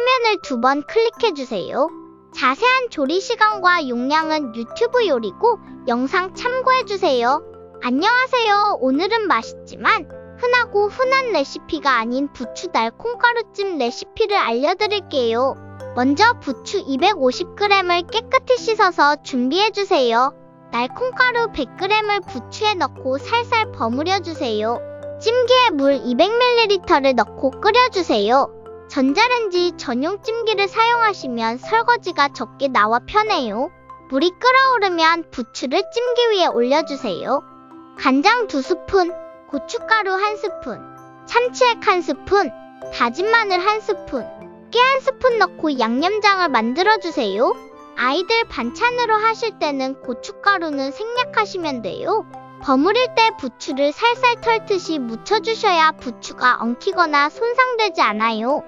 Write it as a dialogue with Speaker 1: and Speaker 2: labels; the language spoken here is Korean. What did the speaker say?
Speaker 1: 화면을 두 번 클릭해주세요. 자세한 조리 시간과 용량은 유튜브 요리고 영상 참고해주세요. 안녕하세요. 오늘은 맛있지만 흔하고 흔한 레시피가 아닌 부추 달콩가루찜 레시피를 알려드릴게요. 먼저 부추 250g을 깨끗이 씻어서 준비해주세요. 날콩가루 100g을 부추에 넣고 살살 버무려주세요. 찜기에 물 200ml를 넣고 끓여주세요. 전자레인지 전용 찜기를 사용하시면 설거지가 적게 나와 편해요. 물이 끓어오르면 부추를 찜기 위에 올려주세요. 간장 2스푼, 고춧가루 1스푼, 참치액 1스푼, 다진 마늘 1스푼, 깨 1스푼 넣고 양념장을 만들어주세요. 아이들 반찬으로 하실 때는 고춧가루는 생략하시면 돼요. 버무릴 때 부추를 살살 털듯이 묻혀주셔야 부추가 엉키거나 손상되지 않아요.